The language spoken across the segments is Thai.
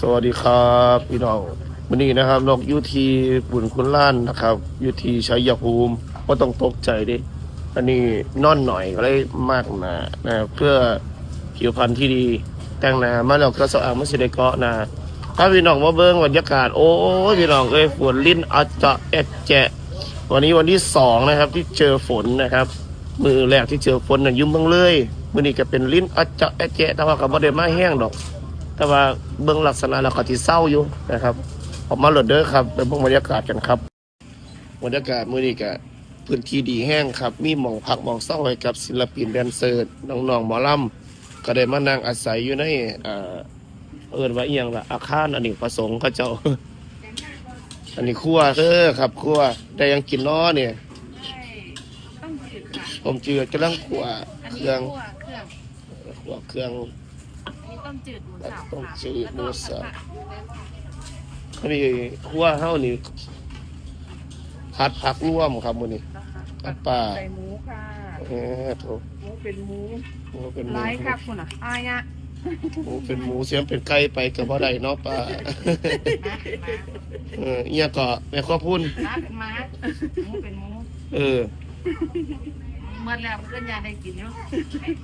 สวัสดีครับพี่น้องวันนี้นะครับนกยุทีบุญคุณล้านนะครับยุทีชัยภูมิก็ต้องตกใจดิอันนี้นอนหน่อยก็เลยมากหนานะเพื่อผิวพรรณที่ดีแต่งหน้ามาแล้วก็สะอาดม่ใช่ได้เกาะนาถ้าพี่น้องมาเบิ้งบรรยากาศ โอ้ยพี่น้องเอ้ยฝนลิ้นอาจจะแอะแจะวันนี้วันที่สองนะครับ ที่เจอฝนนะครับ มือแรกที่เจอฝนน่ะยุ่มเบังเลยมือนี้ก็เป็นลิ้นอาจจะแอะแจะแต่ว่าก็บ่ได้มาแห้งดอก แต่ว่าเบื้องลักษณะเราก็ที่เศร้าอยู่นะครับออกมาโหลดเด้อครับไปเบื้องบรรยากาศกันครับบรรยากาศมื้อนี้ก็พื้นที่ดีแห้งครับ มีหมองพักหมองเศร้าให้กับศิลปินแดนเซอร์น้องๆหมอลำก็ได้มานั่งอาศัยอยู่ในเอ่อเอิ้นว่าอีหยังล่ะอาคารอเนกประสงค์เขาเจ้า อันนี้ครัวเด้อครับครัวได้ยังกินน้อเนี่ยต้องจืดค่ะผมเจือกํลังขัวอันเคนี้รื่องคั่วเครื่องขัวเครื่อง อันนี้ต้มจืดหมูสับต้มค่ะจืดหมูสับแล้วก็ผัดอันนี้ครัวเฮานี่ผัดผักร่วมครับมื้อนี้ ผัดป้าใส่หมูค่ะ เออโถหมูเป็นหมูหมูเป็นหมูไร้ครับคุณอะอ้ายเนี่ยหมูเป็นหมูเสียงเป็นไก่ไปก็บ่ได้เนาะป้าเออเอียก็แม่ขอพูนม้าเป็นม้าหมูเป็นหมู เออ เมื่อแล้วเพื่อนยาได้กินอยู่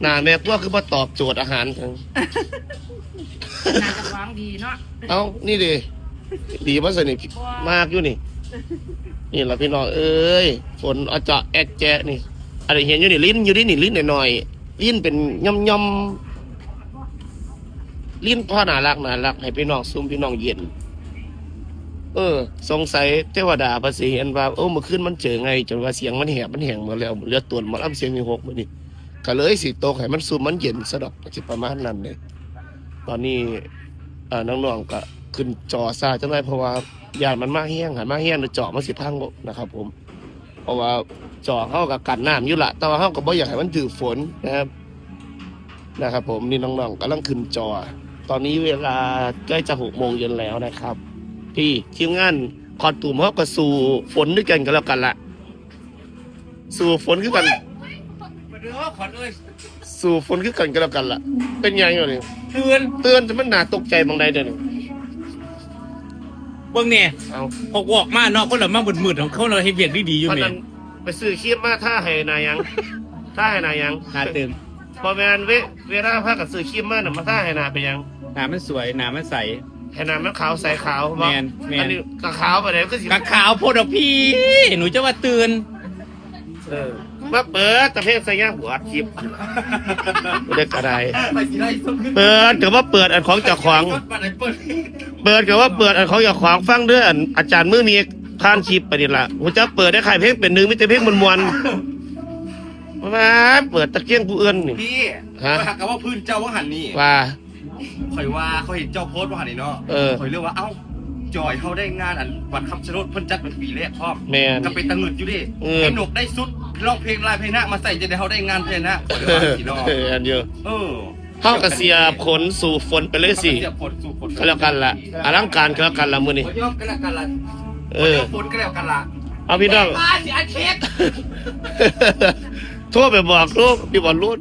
หน้าแม่กลัวคือบ่ตอบโจทย์อาหารจังน่าจะวางดีเนาะเอ้านี่ดิดีบ่สนิทมากอยู่นี่ นี่ล่ะพี่น้องเอ้ยฝนอาจจะแอกแจะนี่อันนี้เห็นอยู่นี่ลิ้นอยู่นี่นี่ลิ้นหน่อยๆลิ้นเป็นย่อมๆลิ้นพ่อน่ารักน่ารักให้พี่น้องซุ่มพี่น้องเย็น เออ สงสัยเทวดาภาษีเห็นว่าโอ้เมื่อคืนมันเจอไงจนว่าเสียงมันแหบมันแหงหมดแล้วเหลือตัวหมาลำเสียงมีหกมื้อนี้ก็เลยสิตกให้มันซุ่มมันเย็นซะดอกสิประมาณนั้นเลยตอนนี้อ่อน้องๆก็ขึ้นจอซาจังไดเพราะว่าญาติมันมาแห้งหันมาแห้งแล้วเจาะมันสิพังนะครับ ผม เพราะว่าจาะเฮากับกันน้ำอยู่ละแต่ว่าเฮาก็บ่อยากให้มันถือฝนนะครับ นะครับ ผมนี่น้องๆกำลังขึ้นจอ ตอนนี้เวลาใกล้จะหกโมงเย็นแล้วนะครับ พี่ทีมงานคอนตุ่มเขาก็สู่ฝนด้วยกันก็แล้วกันละสู่ฝนคือกันมาเด้อขอเลยสู่ฝนคือกันก็แล้วกันละเป็นยังไงเนี่ยเตือนเตือนจะมันหนาตกใจบางใดเดี๋ยวนี้เบิ่งเนี่ยเอาพกวอกมาเนาะคนละมามืดๆของเขาเราให้เวียกดีๆอยู่เพราะแม่นั้นไปซื้อครีมมาท่าให้นายยังท่าให้นายยังหน้าตึงพอแมนเวเวลาพากับซื้อครีมมาน่ะมาท่าให้นาไปยังหน้ามันสวยหน้ามันใส ให้นามันขาวใสขาวแม่นแม่นอันนี้ก็ขาวไปเลยก็สิกะขาวโพดอกพี่ หนูจะว่าเตือนเออมาเปิดตะเพงใส่ย่างหัวอัดคลิปเด็กอะไรไปสิได้สุดขึ้นเปิดกับว่าเปิดอันของเจ้าของบัดไหนเปิดเปิดกับว่าเปิดอันของเจ้าของฟังเด้ออันอาจารย์มือมีผ่านคลิปไปนี่ละผมจะเปิดได้ขายเพลงเป็นหนึ่งมิแต่เพลงมวลมวลๆมาเปิดตะเกียงผู้อื่นนี่พี่ฮะ ว่าหากว่าพื้นเจ้าว่าหันนี่ว่า ข่อยว่าเขาเห็นเจ้าโพสต์ว่าหันนี่เนาะเออ ข่อยเรียกว่าเอ้าจอยเขาได้งานอันวัดคำชะโนดเพิ่นจัดเป็นปีแรกพร้อมแมนก็เป็นตังเงินอยู่ดิเออ ไอ้หนกได้สุดร้องเพลงลายเพลงหน้ามาใส่จะได้เขาได้งานเพลงหน้าข่อยเรียกว่าสีดอกเอออันเดียวเออเข้ากับเสียผลสู่ฝนไปเลยสิเสียบผลสู่ผลก็แล้วกันละอลังการก็แล้วกันละมือนี่ข่อยยอมก็แล้วกันละเออ ข่ยยมผลก็แล้วกันละ เอาพี่น้อง มาสิอันเค้กโทั่วไปบอกลูกพี่บอลรุ่น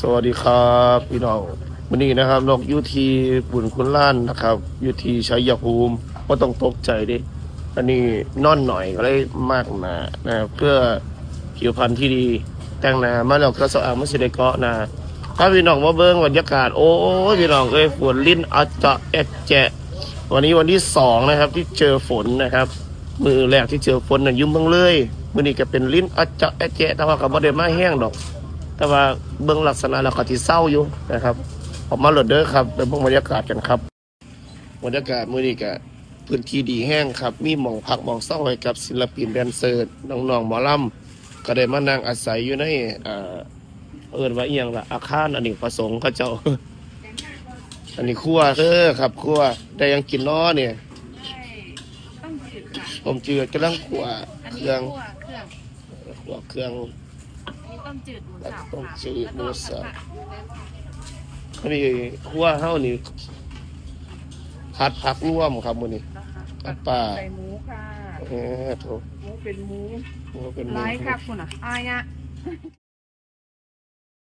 สวัสดีครับ พี่น้อง วันนี้นะครับนกยุทีบุญคุณล้านนะครับยุทีชัยภูมิก็ต้องตกใจดิอันนี้นอนหน่อยก็เลยมากหนานะเพื่อผิวพรรณที่ดีแต่งหนามาแล้วก็สะอาดม่ใช่ได้เกาะหนาถ้าพี่น้องมาเบิ้งบรรยากาศ โอ้ยพี่น้องเอ้ยฝนลิ้นอาจจะแอกแจะวันนี้วันที่สองนะครับที่เจอฝนนะครับ มือแรกที่เจอฝนน่ะยุ่มเบังเลยมือนี้ก็เป็นลิ้นอาจจะแอะแจะแต่ว่าก็บ่ได้มาแห้งดอก แต่ว่าเบื้งลักษณะเราก็ที่เศร้าอยู่นะครับ ออกมาโหลดเด้อครับไปเบิ่งบรรยากาศกันครับบรรยากาศมื้อนี้ก็พื้นที่ดีแห้งครับ มีหมองพักหมองเศร้าให้กับศิลปินแดนเซอร์น้องๆหมอลำก็ได้มานั่งอาศัยอยู่ในเอ่อเอิ้นว่าอีหยังล่ะอาคารอเนกประสงค์เขาเจ้า อันนี้ครัวเด้อครับครัวได้ยังกินน้อเนี่ยต้องจืดค่ะผมเจือกำลังขัวอันเคนี้รื่องคั่วเครื่องขัวเครื่องอันนี้ต้มจืดหมูสับต้มค่ะจืดหมูสับ แล้วก็ผัดอันนี้ครัวเฮานี่ผัดผักร่วมครับมื้อนี้ผัดป้า ใส่หมูค่ะเออโถหมูเป็นหมูหมูเป็นหมูไร้ครับคุณอะอ้ายเนี่ย